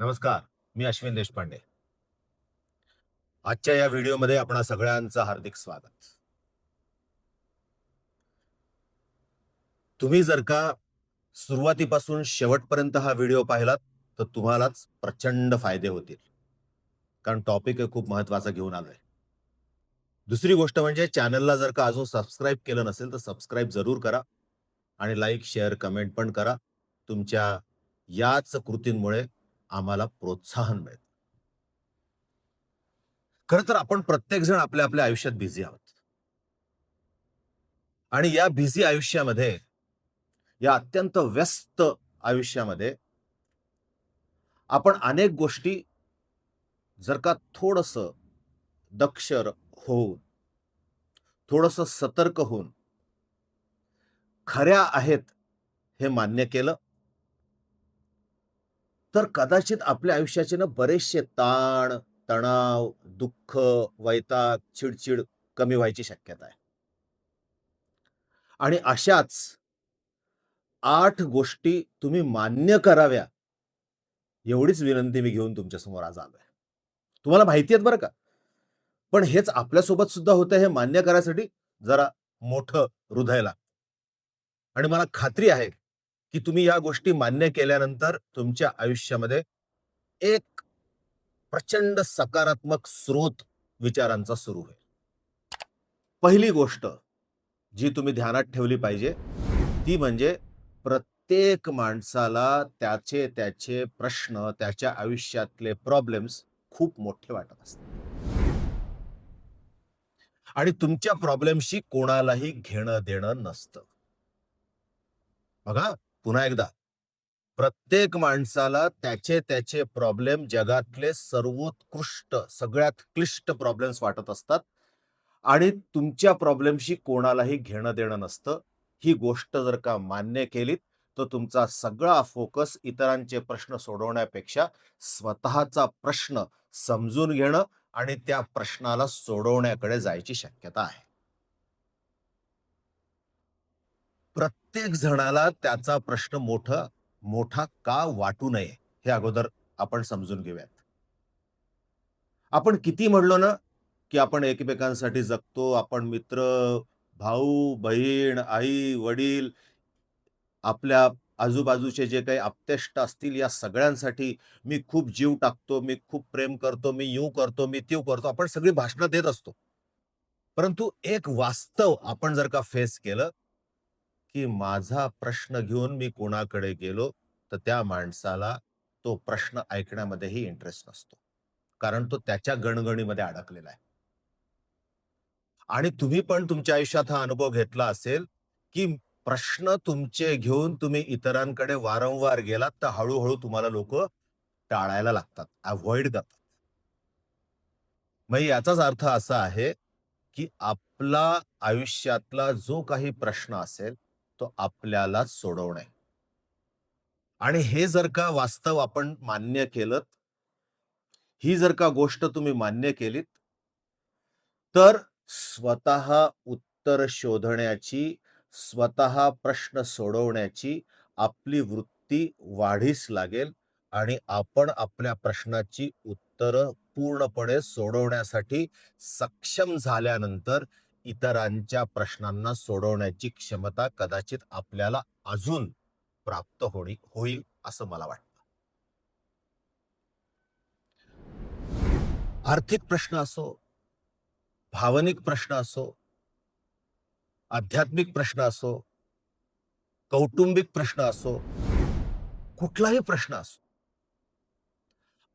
नमस्कार मी अश्विन देशपांडे. आजच्या या व्हिडिओमध्ये आपणा सगळ्यांचं हार्दिक स्वागत. तुम्ही जर का सुरुवातीपासून शेवटपर्यंत हा व्हिडिओ पाहिलात तर तुम्हालाच प्रचंड फायदे होतील. कारण टॉपिक खूप महत्त्वाचा घेऊन आलोय. दुसरी गोष्ट म्हणजे चॅनलला जर का अजून सबस्क्राईब केलं नसेल तर सबस्क्राईब जरूर करा आणि लाईक शेअर कमेंट पण करा. तुमच्या याच कृतींमुळे आम्हाला प्रोत्साहन मिळेल. खर तर आपण प्रत्येक जण आपल्या आपल्या आयुष्यात बिझी आहोत. आणि या बिझी आयुष्यामध्ये या अत्यंत व्यस्त आयुष्यामध्ये आपण अनेक गोष्टी जर का थोडस दक्षर होऊन थोडस सतर्क होऊन खऱ्या आहेत हे मान्य केलं तर कदाचित आपल्या आयुष्याचे ना बरेचसे ताण तणाव दुःख वैताग चिडचिड कमी व्हायची शक्यता आहे. आणि अशाच आठ गोष्टी तुम्ही मान्य कराव्या एवढीच विनंती मी घेऊन तुमच्यासमोर आज आलोय. तुम्हाला माहिती आहेत बरं का? पण हेच आपल्यासोबत सुद्धा होतं हे मान्य करायसाठी जरा मोठं हृदय लागतं. आणि मला खात्री आहे की तुम्ही या गोष्टी मान्य केल्यानंतर तुमच्या आयुष्यामध्ये एक प्रचंड सकारात्मक स्रोत विचारांचा सुरू होईल. पहिली गोष्ट जी तुम्ही ध्यानात ठेवली पाहिजे ती म्हणजे प्रत्येक माणसाला त्याचे त्याचे प्रश्न त्याच्या आयुष्यातले प्रॉब्लेम्स खूप मोठे वाटत असतात. आणि तुमच्या प्रॉब्लेमशी कोणालाही घेणं देणं नसतं. बघा पुन्हा एकदा. प्रत्येक माणसाला त्याचे त्याचे प्रॉब्लेम जगातले सर्वोत्कृष्ट सगळ्यात क्लिष्ट प्रॉब्लेम्स वाटत असतात. आणि तुमच्या प्रॉब्लेमशी कोणालाही घेणं देणं नसतं. ही गोष्ट जर का मान्य केलीत तर तुमचा सगळा फोकस इतरांचे प्रश्न सोडवण्यापेक्षा स्वतःचा प्रश्न समजून घेणं आणि त्या प्रश्नाला सोडवण्याकडे जायची शक्यता आहे. प्रत्येक जणाला त्याचा प्रश्न मोठा मोठा का वाटू नये हे अगोदर आपण समजून घेऊयात. आपण किती म्हणलो ना की आपण एकमेकांसाठी जगतो आपण मित्र भाऊ बहीण आई वडील आपल्या आजूबाजूचे जे काही आप्तेष्ट असतील या सगळ्यांसाठी मी खूप जीव टाकतो मी खूप प्रेम करतो मी यू करतो मी तीव करतो आपण सगळी भाषणं देत असतो. परंतु एक वास्तव आपण जर का फेस केलं की माझा प्रश्न घेऊन मी कोणाकडे गेलो तर त्या माणसाला तो प्रश्न ऐकण्यामध्येही इंटरेस्ट नसतो. कारण तो त्याच्या गणगणीमध्ये अडकलेला आहे. आणि तुम्ही पण तुमच्या आयुष्यात हा अनुभव घेतला असेल की प्रश्न तुमचे घेऊन तुम्ही इतरांकडे वारंवार गेलात तर हळूहळू तुम्हाला लोक टाळायला लागतात अवॉइड करतात. मग याचाच अर्थ असा आहे की आपला आयुष्यातला जो काही प्रश्न असेल तो आपल्याला सोडवणे. आणि हे जर का वास्तव आपण मान्य केलं ही जर का गोष्ट तुम्ही मान्य केलीत तर स्वतः उत्तर शोधण्याची स्वतः प्रश्न सोडवण्याची आपली वृत्ती वाढीस लागेल आणि आपण आपल्या प्रश्नाची उत्तरं पूर्णपणे सोडवण्यासाठी सक्षम झाल्यानंतर इतरांच्या प्रश्नांना सोडवण्याची क्षमता कदाचित आपल्याला अजून प्राप्त होणी होईल असं मला वाटतं. आर्थिक प्रश्न असो भावनिक प्रश्न असो आध्यात्मिक प्रश्न असो कौटुंबिक प्रश्न असो कुठलाही प्रश्न असो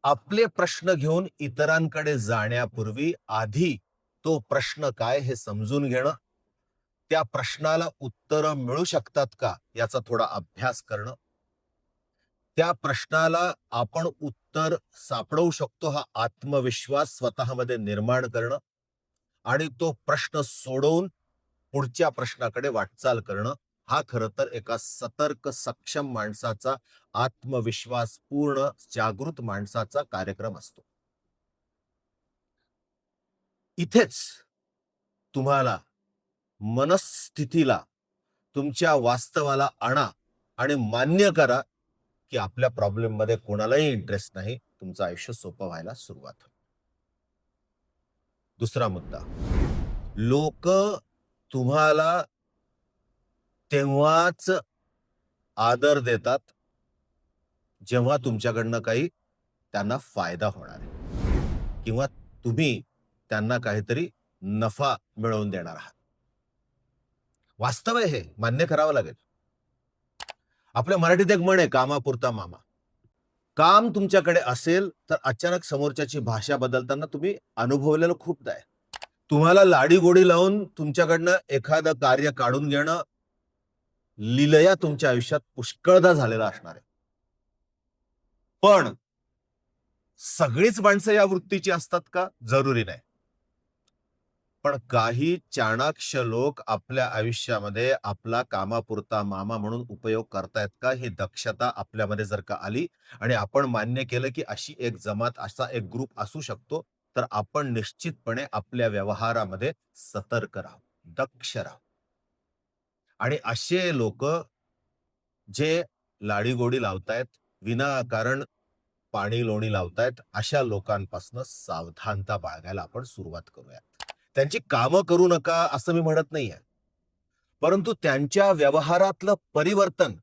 आपले प्रश्न घेऊन इतरांकडे जाण्यापूर्वी आधी तो प्रश्न काय हे समजून घेणं? त्या प्रश्नाला उत्तर मिळू शकतात का? याचा थोडा अभ्यास करणं. त्या प्रश्नाला आपण उत्तर सापडवू शकतो हा आत्मविश्वास स्वतःमध्ये निर्माण करणं आणि तो प्रश्न सोडवून पुढच्या प्रश्नाकडे वाटचाल करणं हा खरं तर एका सतर्क सक्षम माणसाचा आत्मविश्वास पूर्ण जागृत माणसाचा कार्यक्रम असतो. इथेच तुम्हाला मनस्थितीला तुमच्या वास्तवाला आणा आणि मान्य करा की आपल्या प्रॉब्लेममध्ये कोणालाही इंटरेस्ट नाही. तुमचं आयुष्य सोपं व्हायला सुरुवात होईल. दुसरा मुद्दा. लोक तुम्हाला तेव्हाच आदर देतात जेव्हा तुमच्याकडनं काही त्यांना फायदा होणार आहे. किंवा तुम्ही त्यांना काहीतरी नफा मिळवून देणार आहात. वास्तव आहे हे. मान्य करावं लागेल. आपल्या मराठीत एक म्हण आहे कामापुरता मामा. काम तुमच्याकडे असेल तर अचानक समोरच्याची भाषा बदलताना तुम्ही अनुभवलेलं खूपदा आहे. तुम्हाला लाडी गोडी लावून तुमच्याकडनं एखादं कार्य काढून घेणं लिलया तुमच्या आयुष्यात पुष्कळदा झालेला असणार आहे. पण सगळीच माणसं या वृत्तीची असतात का? जरुरी नाही. पण काही चाणाक्ष लोक आपल्या आयुष्यामध्ये आपला कामापुरता मामा म्हणून उपयोग करतायत का? ही दक्षता आपल्यामध्ये जर का आली आणि आपण मान्य केलं की अशी एक जमात असा एक ग्रुप असू शकतो तर आपण निश्चितपणे आपल्या व्यवहारामध्ये सतर्क राहू दक्ष राहू आणि असे लोक जे लाडीगोडी लावतायत विनाकारण पाणी लोणी लावतायत अशा लोकांपासून सावधानता बाळगायला आपण सुरुवात करूयात. त्यांची कामं करू नका असं मी म्हणत नाहीये. परंतु त्यांच्या व्यवहारातलं परिवर्तन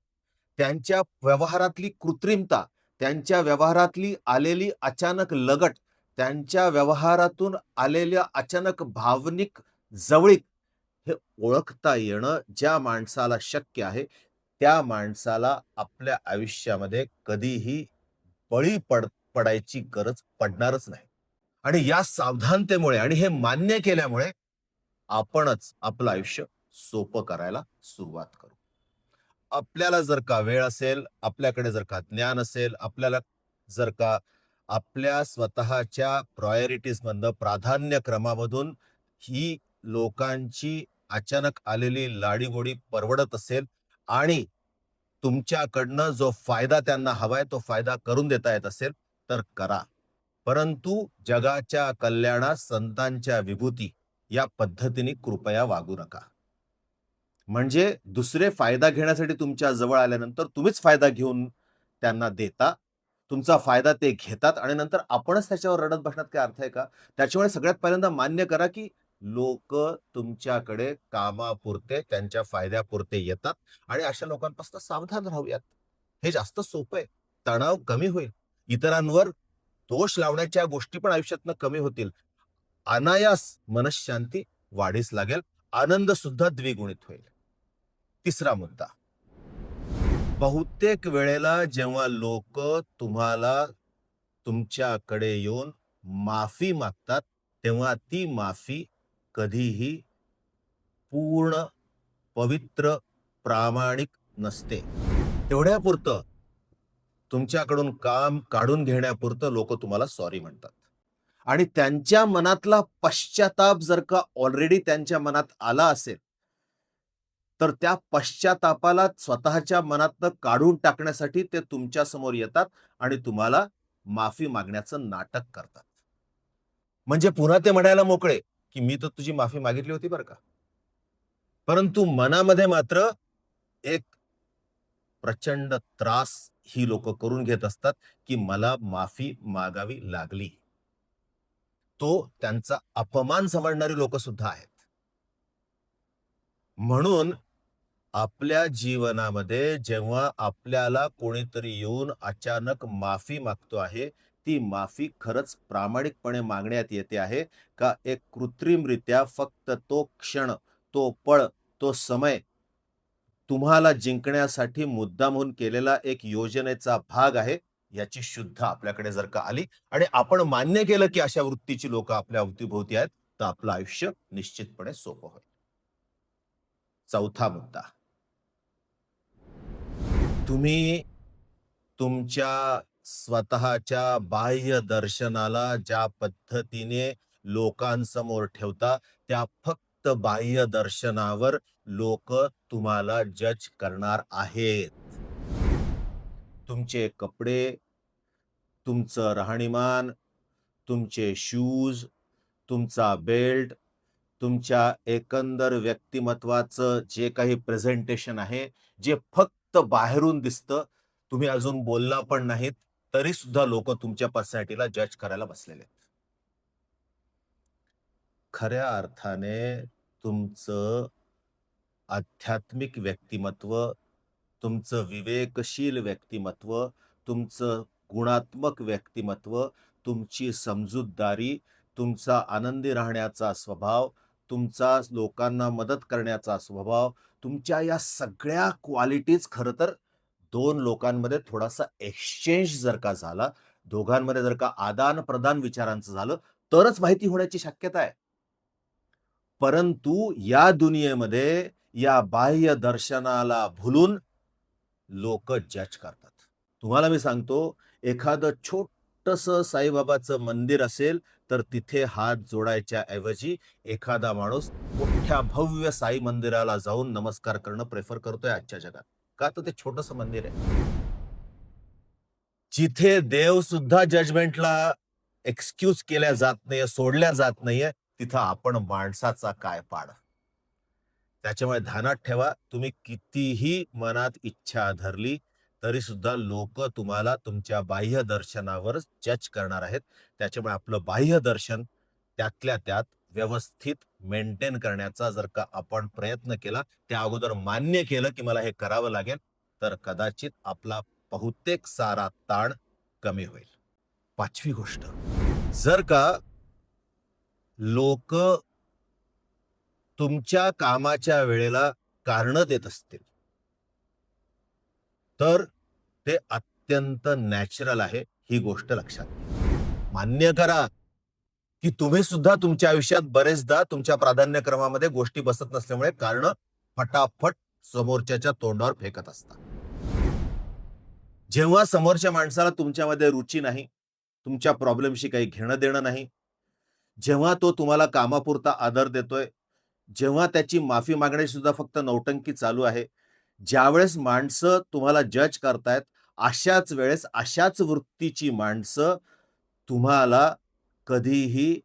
त्यांच्या व्यवहारातली कृत्रिमता त्यांच्या व्यवहारातली आलेली अचानक लगट त्यांच्या व्यवहारातून आलेल्या अचानक भावनिक जवळीक हे ओळखता येणं ज्या माणसाला शक्य आहे त्या माणसाला आपल्या आयुष्यामध्ये कधीही बळी पड पडायची गरज पडणारच नाही. आणि या सावधानतेमुळे आणि हे मान्य केल्यामुळे आपणच आपलं आयुष्य सोपं करायला सुरुवात करू. आपल्याला जर का वेळ असेल आपल्याकडे जर का ज्ञान असेल आपल्याला जर का आपल्या स्वतःच्या प्रायोरिटीजमधनं प्राधान्य क्रमामधून ही लोकांची अचानक आलेली लाडीगोडी परवडत असेल आणि तुमच्याकडनं जो फायदा त्यांना हवाय तो फायदा करून देता येत असेल तर करा. परंतु जगाच्या कल्याणास संतांच्या विभूती या पद्धतीने कृपया वागू नका. म्हणजे दुसरे फायदा घेण्यासाठी तुमच्या जवळ आल्यानंतर तुम्हीच फायदा घेऊन त्यांना देता. तुमचा फायदा ते घेतात आणि नंतर आपणच त्याच्यावर रडत बसण्यात काय अर्थ आहे का? त्याच्यामुळे सगळ्यात पहिल्यांदा मान्य करा की लोक तुमच्याकडे कामापुरते त्यांच्या फायद्यापुरते येतात आणि अशा लोकांपासून सावधान राहूयात. हे जास्त सोपं आहे. तणाव कमी होईल. इतरांवर दोष लावण्याच्या गोष्टी पण आयुष्यातनं कमी होतील. अनायास मनशांती वाढीस लागेल. आनंद सुद्धा द्विगुणित होईल. तिसरा मुद्दा. बहुतेक वेळेला जेव्हा लोक तुम्हाला तुमच्याकडे येऊन माफी मागतात तेव्हा ती माफी कधीही पूर्ण पवित्र प्रामाणिक नसते. तेवढ्यापुरतं तुमच्याकडून काम काढून घेण्यापुरतं लोक तुम्हाला सॉरी म्हणतात. आणि त्यांच्या मनातला पश्चाताप जर का ऑलरेडी त्यांच्या मनात आला असेल तर त्या पश्चातापाला स्वतःच्या मनातनं काढून टाकण्यासाठी ते तुमच्यासमोर येतात आणि तुम्हाला माफी मागण्याचं नाटक करतात. म्हणजे पुन्हा ते म्हणायला मोकळे की मी तर तुझी माफी मागितली होती बरं का. परंतु मनामध्ये मात्र एक प्रचंड त्रास ही लोक करून घेत असतात की मला माफी मागावी लागली. तो त्यांचा अपमान समजणारी लोक सुद्धा आहेत. म्हणून आपल्या जीवनामध्ये जेव्हा आपल्याला कोणीतरी येऊन अचानक माफी मागतो आहे ती माफी खरंच प्रामाणिकपणे मागण्यात येते आहे का एक कृत्रिमरित्या फक्त तो क्षण तो पळ तो समय तुम्हाला जिंकण्यासाठी मुद्दामहून केलेला एक योजनेचा भाग आहे याची शुद्ध आपल्याकडे जर का आली आणि आपण मान्य केलं की अशा वृत्तीची लोक आपल्या अवतीभोवती आहेत तर आपलं आयुष्य निश्चितपणे सोपं होईल. चौथा मुद्दा. तुम्ही तुमच्या स्वतःच्या बाह्य दर्शनाला ज्या पद्धतीने लोकांसमोर ठेवता त्या फक्त बाह्य दर्शनावर लोक तुम्हाला जज करणार आहेत. तुमचे कपडे तुमचं राहणीमान तुमचे शूज तुमचा बेल्ट तुमच्या एकंदर व्यक्तिमत्वाचं जे काही प्रेझेंटेशन आहे जे फक्त बाहेरून दिसतं तुम्ही अजून बोलला पण नाहीत तरी सुद्धा लोक तुमच्या पर्सनॅलिटीला जज करायला बसलेले आहेत. खऱ्या अर्थाने तुमचं आध्यात्मिक व्यक्तिमत्व तुमचं विवेकशील व्यक्तिमत्व तुमचं गुणात्मक व्यक्तिमत्व तुमची समजूतदारी तुमचा आनंदी राहण्याचा स्वभाव तुमचा लोकांना मदत करण्याचा स्वभाव तुमच्या या सगळ्या क्वालिटीज खरं तर दोन लोकांमध्ये थोडासा एक्सचेंज जर का झाला दोघांमध्ये जर का आदान प्रदान विचारांचं झालं तरच माहिती होण्याची शक्यता आहे. परंतु या दुनियेमध्ये या बाह्य दर्शनाला भुलून लोक जज करतात. तुम्हाला मी सांगतो एखादं छोटस साईबाबाचं मंदिर असेल तर तिथे हात जोडायच्या ऐवजी एखादा माणूस मोठ्या भव्य साई मंदिराला जाऊन नमस्कार करणं प्रेफर करतोय आजच्या जगात. का तर ते छोटस मंदिर आहे. जिथे देव सुद्धा जजमेंटला एक्सक्यूज केल्या जात नाहीये सोडल्या जात नाहीये तिथं आपण माणसाचा काय पाड? त्याच्यामुळे ध्यानात ठेवा तुम्ही कितीही मनात इच्छा धरली तरी सुद्धा लोक तुम्हाला तुमच्या बाह्य दर्शनावर जज करणार आहेत. त्याच्यामुळे आपलं बाह्य दर्शन त्यातल्या त्यात व्यवस्थित मेंटेन करण्याचा जर का आपण प्रयत्न केला त्या अगोदर मान्य केलं की मला हे करावं लागेल तर कदाचित आपला बहुतेक सारा ताण कमी होईल. पाचवी गोष्ट. जर का लोक तुमच्या कामाच्या वेळेला कारण देत असतील. तर ते अत्यंत नॅचरल आहे ही गोष्ट लक्षात मान्य करा की तुम्ही सुद्धा तुमच्या आयुष्यात बरेचदा तुमच्या प्राधान्यक्रमामध्ये गोष्टी बसत नसल्यामुळे कारण फटाफट समोरच्याच्या तोंडावर फेकत असता जेव्हा समोरच्या माणसाला तुमच्यामध्ये रुची नाही तुमच्या प्रॉब्लेमशी काही घेणं देणं नाही जेव्हा तो तुम्हाला कामापुरता आदर देतोय जेव्हा त्याची माफी मागणे सुद्धा फक्त नौटंकी चालू आहे ज्यावेळेस माणसं तुम्हाला जज करतायत अशाच वेळेस अशाच वृत्तीची माणसं तुम्हाला कधीही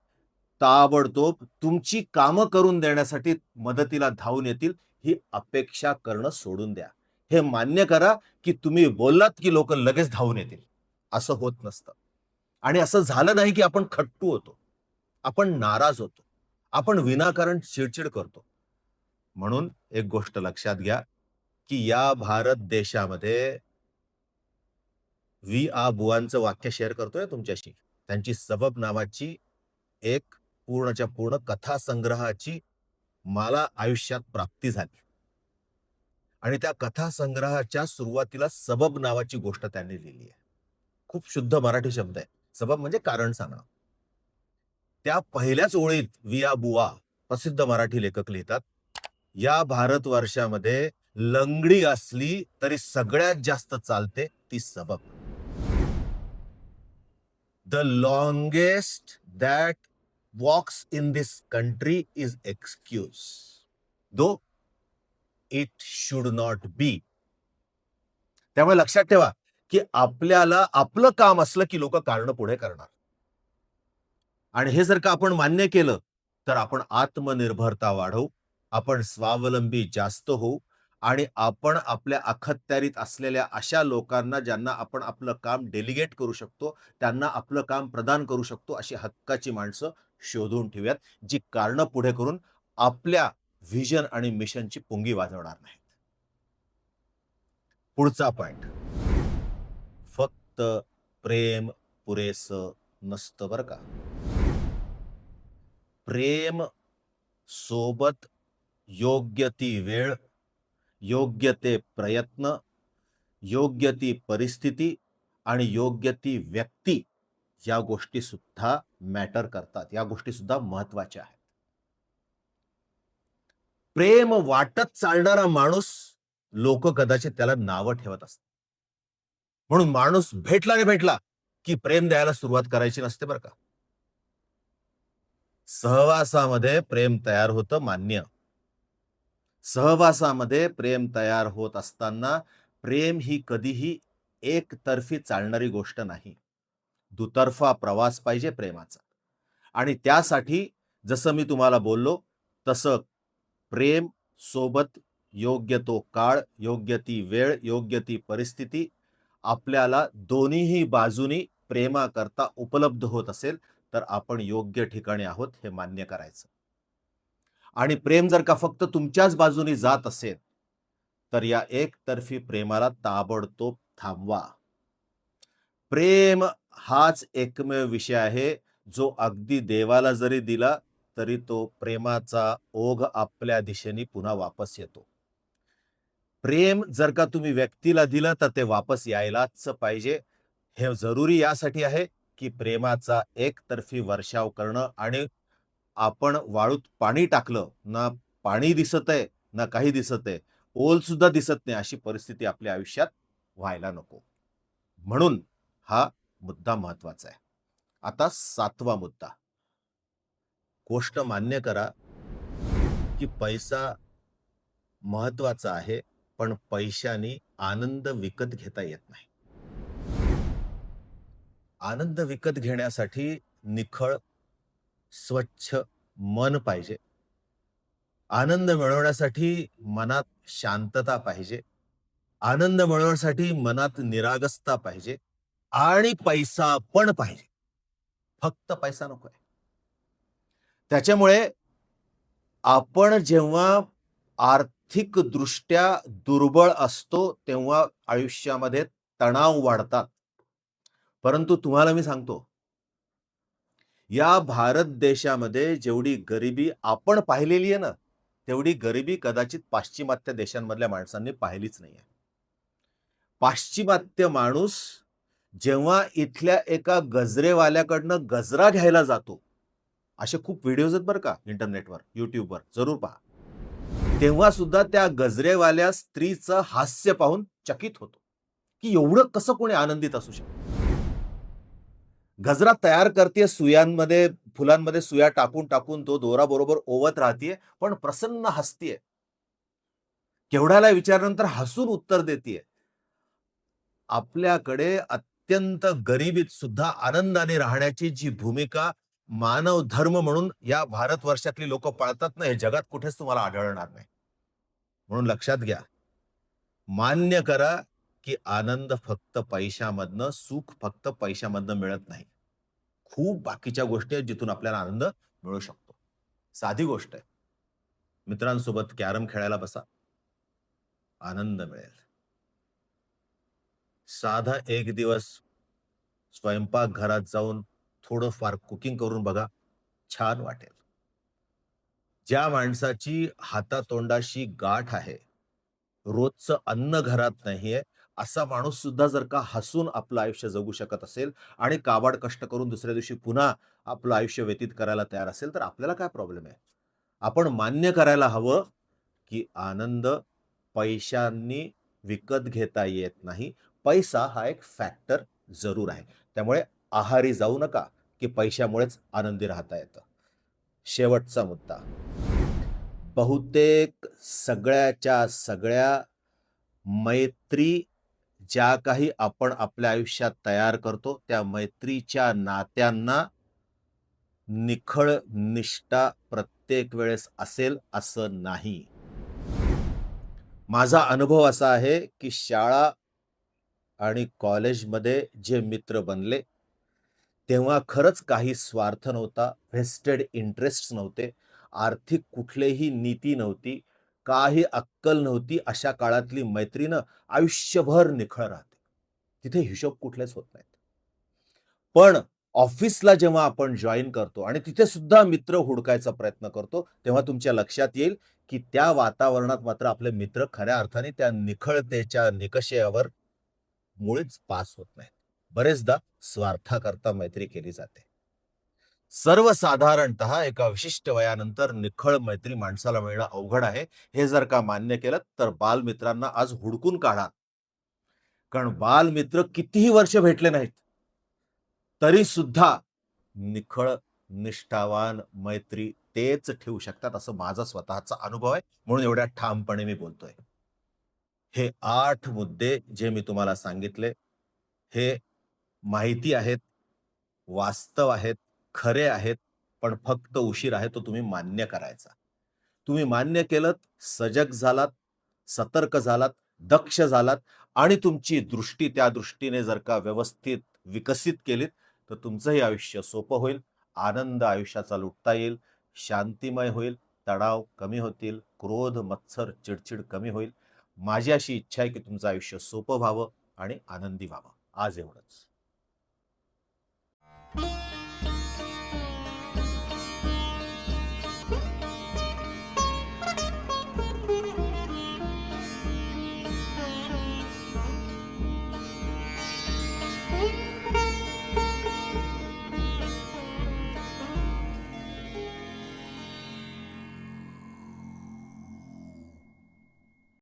ताबडतोब तुमची कामं करून देण्यासाठी मदतीला धावून येतील ही अपेक्षा करणं सोडून द्या. हे मान्य करा की तुम्ही बोललात की लोक लगेच धावून येतील. असं होत नसतं. आणि असं झालं नाही की आपण खट्टू होतो. आपण नाराज होतो. आपण विनाकारण चिडचिड करतो. म्हणून एक गोष्ट लक्षात घ्या की या भारत देशामध्ये वी आ बुवांचं वाक्य शेअर करतोय तुमच्याशी. त्यांची सबब नावाची एक पूर्णच्या पूर्ण कथा संग्रहाची मला आयुष्यात प्राप्ती झाली. आणि त्या कथा संग्रहाच्या सुरुवातीला सबब नावाची गोष्ट त्यांनी लिहिली आहे. खूप शुद्ध मराठी शब्द आहे. सबब म्हणजे कारण सांगणं. त्या पहिल्याच ओळीत विया बुवा प्रसिद्ध मराठी लेखक लिहितात. या भारत वर्षामध्ये लंगडी असली तरी सगळ्यात जास्त चालते ती सबब the longest that walks in this country is excuse though it should not be त्यामुळे लक्षात ठेवा की आपल्याला आपलं काम असलं की लोक कारण पुढे करणार. आणि हे जर का आपण मान्य केलं तर आपण आत्मनिर्भरता वाढवू आपण स्वावलंबी जास्त होऊ आणि आपण आपल्या अखत्यारीत असलेल्या अशा लोकांना ज्यांना आपण आपलं काम डेलिगेट करू शकतो त्यांना आपलं काम प्रदान करू शकतो अशी हक्काची माणसं शोधून ठेवूयात जी कारणं पुढे करून आपल्या व्हिजन आणि मिशनची पुंगी वाजवणार नाहीत. पुढचा पॉइंट फक्त प्रेम पुरेस नसतं बरं का. प्रेम सोबत योग्य ती वेळ योग्य ते प्रयत्न योग्य ती परिस्थिती आणि योग्य ती व्यक्ती या गोष्टी सुद्धा मॅटर करतात. या गोष्टी सुद्धा महत्त्वाच्या आहेत. प्रेम वाटत चालणारा माणूस लोक कदाचित त्याला नावं ठेवत असतात. म्हणून माणूस भेटला रे भेटला की प्रेम द्यायला सुरुवात करायची नसते बरं का. सहवासामध्ये प्रेम तयार होतं मान्य. सहवासामध्ये प्रेम तयार होत असताना प्रेम ही कधीही एकतर्फी चालणारी गोष्ट नाही. दुतर्फा प्रवास पाहिजे प्रेमाचा. आणि त्यासाठी जसं मी तुम्हाला बोललो तसं प्रेम सोबत योग्य तो काळ योग्य ती वेळ योग्य ती परिस्थिती आपल्याला दोन्हीही बाजूनी प्रेमाकरता उपलब्ध होत असेल. तर आपण योग्य ठिकाणी आहोत हे मान्य करायचं. आणि प्रेम जर का फक्त तुमच्याच बाजूनी जात असेल तर या एकतर्फी प्रेमाला ताबडतोब थांबवा. प्रेम हाच एकमेव विषय आहे जो अगदी देवाला जरी दिला तरी तो प्रेमाचा ओघ आपल्या दिशेने पुन्हा वापस येतो. प्रेम जर का तुम्ही व्यक्तीला दिलं तर ते वापस यायलाच पाहिजे. हे जरुरी यासाठी आहे की प्रेमाचा एकतर्फी वर्षाव करणं आणि आपण वाळूत पाणी टाकलं ना पाणी दिसत आहे ना काही दिसत आहे ओल सुद्धा दिसत नाही अशी परिस्थिती आपल्या आयुष्यात व्हायला नको. म्हणून हा मुद्दा महत्त्वाचा आहे. आता सातवा मुद्दा. गोष्ट मान्य करा की पैसा महत्त्वाचा आहे पण पैशाने आनंद विकत घेता येत नाही. आनंद विकत घेण्यासाठी निखळ स्वच्छ मन पाहिजे. आनंद मिळवण्यासाठी मनात शांतता पाहिजे. आनंद मिळवण्यासाठी मनात निरागसता पाहिजे. आणि पैसा पण पाहिजे. फक्त पैसा नकोय. त्याच्यामुळे आपण जेव्हा आर्थिक दृष्ट्या दुर्बळ असतो तेव्हा आयुष्यामध्ये तणाव वाढतात. परंतु तुम्हाला मी सांगतो या भारत देशामध्ये जेवढी गरिबी आपण पाहिलेली आहे ना तेवढी गरिबी कदाचित पाश्चिमात्य देशांमधल्या माणसांनी पाहिलीच नाहीये. पाश्चिमात्य माणूस जेव्हा इथल्या एका गजरेवाल्याकडनं गजरा घ्यायला जातो असे खूप व्हिडिओज आहेत बरं का इंटरनेटवर युट्यूबवर जरूर पहा. तेव्हा सुद्धा त्या गजरेवाल्या स्त्रीचं हास्य पाहून चकित होतो की एवढं कसं कोणी आनंदित असू शकतं? गजरा तयार करते सुयांमध्ये फुलांमध्ये सुया टाकून टाकून तो दोरा बरोबर ओवत राहतीये पण प्रसन्न हसतीये. केवढ्याला विचारल्यानंतर हसून उत्तर देते आपल्याकडे अत्यंत गरिबीत सुद्धा आनंदाने राहण्याची जी भूमिका मानव धर्म म्हणून या भारतवर्षातली लोक पाळतात ना हे जगात कुठेच तुम्हाला आढळणार नाही. म्हणून लक्षात घ्या. मान्य करा की आनंद फक्त पैशामधनं सुख फक्त पैशामधनं मिळत नाही. खूप बाकीच्या गोष्टी आहेत जिथून आपल्याला आनंद मिळू शकतो. साधी गोष्ट आहे. मित्रांसोबत कॅरम खेळायला बसा. आनंद मिळेल. साधा एक दिवस स्वयंपाक घरात जाऊन थोडंफार कुकिंग करून बघा. छान वाटेल. ज्या माणसाची हातातोंडाशी गाठ आहे रोजचं अन्न घरात नाहीये असा माणूस सुद्धा जर का हसून आपलं आयुष्य जगू शकत असेल आणि काबाड कष्ट करून दुसऱ्या दिवशी पुन्हा आपलं आयुष्य व्यतीत करायला तयार असेल तर आपल्याला काय प्रॉब्लेम आहे? आपण मान्य करायला हवं की आनंद पैशांनी विकत घेता येत नाही. पैसा हा एक फॅक्टर जरूर आहे. त्यामुळे आहारी जाऊ नका की पैशामुळेच आनंदी राहता येतं. शेवटचा मुद्दा. बहुतेक सगळ्याच्या सगळ्या मैत्री ज्या काही आपण आपल्या आयुष्यात तयार करतो त्या मैत्रीच्या नात्यांना निखळ निष्ठा प्रत्येक वेळेस असेल असं नाही. माझा अनुभव असा आहे की शाळा आणि कॉलेजमध्ये जे मित्र बनले तेव्हा खरंच काही स्वार्थ नव्हता व्हेस्टेड इंटरेस्ट नव्हते आर्थिक कुठलेही नीती नव्हती काही अक्कल नव्हती अशा काळातली मैत्रीनं आयुष्यभर निखळ राहते. तिथे हिशोब कुठलेच होत नाहीत. पण ऑफिसला जेव्हा आपण जॉईन करतो आणि तिथे सुद्धा मित्र हुडकायचा प्रयत्न करतो तेव्हा तुमच्या लक्षात येईल की त्या वातावरणात मात्र आपले मित्र खऱ्या अर्थाने त्या निखळतेच्या निकषयावर मुळेच पास होत नाहीत. बरेचदा स्वार्थाकरता मैत्री केली जाते. सर्वसाधारणत एका विशिष्ट वयानंतर निखळ मैत्री माणसाला मिळणं अवघड आहे. हे जर का मान्य केलं तर बालमित्रांना आज हुडकून काढा. कारण बालमित्र कितीही वर्ष भेटले नाहीत तरी सुद्धा निखळ निष्ठावान मैत्री तेच ठेवू शकतात असं माझा स्वतःचा अनुभव आहे. म्हणून एवढ्या ठामपणे मी बोलतोय. हे आठ मुद्दे जे मी तुम्हाला सांगितले हे माहिती आहेत वास्तव आहेत खरे आहेत पण फक्त उशीर आहे तो तुम्ही मान्य करायचा. तुम्ही मान्य केलं सजग झालात सतर्क झालात दक्ष झालात आणि तुमची दृष्टी त्या दृष्टीने जर का व्यवस्थित विकसित केलीत तर तुमचंही आयुष्य सोपं होईल आनंद आयुष्याचा लुटता येईल शांतिमय होईल तणाव कमी होतील क्रोध मत्सर चिडचिड कमी होईल. माझी अशी इच्छा आहे की तुमचं आयुष्य सोपं व्हावं आणि आनंदी व्हावं. आज एवढंच.